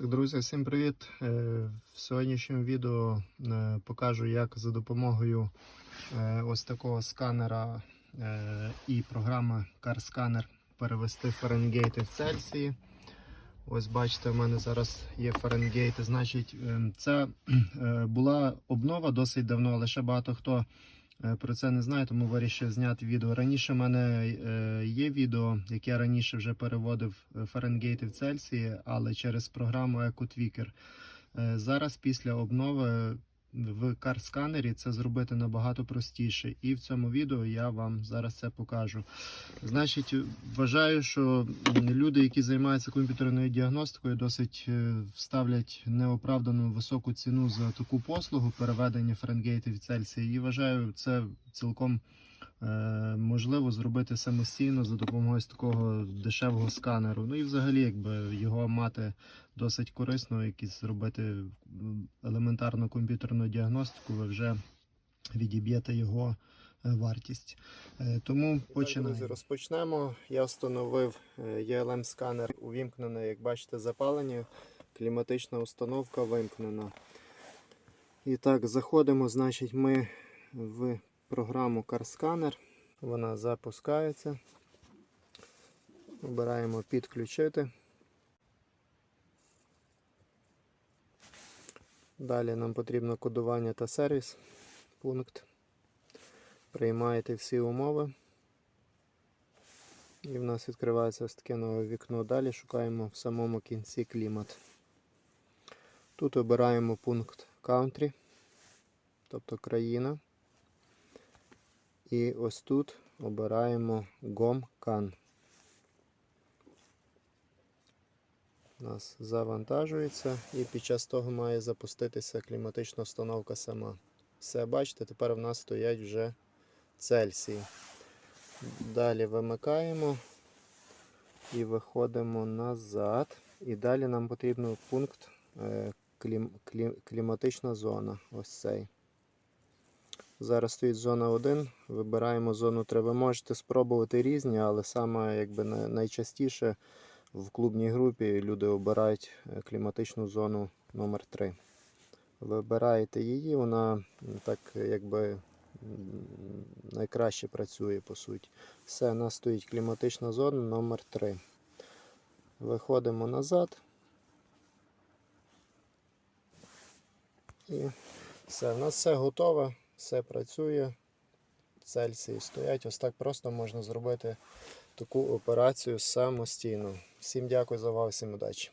Так, друзі, всім привіт! Е, В сьогоднішньому відео е, покажу, як за допомогою е, ось такого сканера і програми CarScanner перевести Фаренгейти в Цельсії. Ось бачите, в мене зараз є Фаренгейти. Значить, е, це була обнова досить давно, але ще багато хто про це не знаю, тому вирішив зняти відео. Раніше в мене е, є відео, яке я раніше вже переводив е, Фаренгейти в Цельсії, але через програму EcoTweaker. Е, Зараз після обнови в карсканері це зробити набагато простіше, і в цьому відео я вам зараз це покажу. Значить, вважаю, що люди, які займаються комп'ютерною діагностикою, досить е, ставлять неоправдану високу ціну за таку послугу переведення Фаренгейтів в Цельсії. І вважаю, це цілком можливо зробити самостійно за допомогою такого дешевого сканеру. Ну і взагалі, якби його мати досить корисно, якісь зробити елементарну комп'ютерну діагностику, ви вже відіб'єте його е, вартість. Е, Тому починаємо. Друзі, розпочнемо. Я встановив ELM сканер увімкнений, як бачите, запалення. Кліматична установка вимкнена. І так, заходимо, значить, ми в програму CarScanner. Вона запускається. Обираємо підключити. Далі нам потрібно кодування та сервіс. Пункт. Приймаєте всі умови. І в нас відкривається ось таке нове вікно. Далі шукаємо в самому кінці клімат. Тут обираємо пункт Country, тобто країна. І ось тут обираємо GOM CAN. У нас завантажується і під час того має запуститися кліматична установка сама. Все, бачите, тепер в нас стоять вже Цельсії. Далі вимикаємо і виходимо назад. І далі нам потрібен пункт е, клім, клім, кліматична зона. Ось цей. Зараз стоїть зона 1. Вибираємо зону 3. Ви можете спробувати різні, але саме якби найчастіше в клубній групі люди обирають е, кліматичну зону номер 3 Вибираєте її, вона так якби найкраще працює по суті. Все, у нас стоїть кліматична зона номер 3 Виходимо назад. І все, у нас все готове, все працює. Цельсії стоять. Ось так просто можна зробити таку операцію самостійно. Всім дякую за увагу, всім удачі.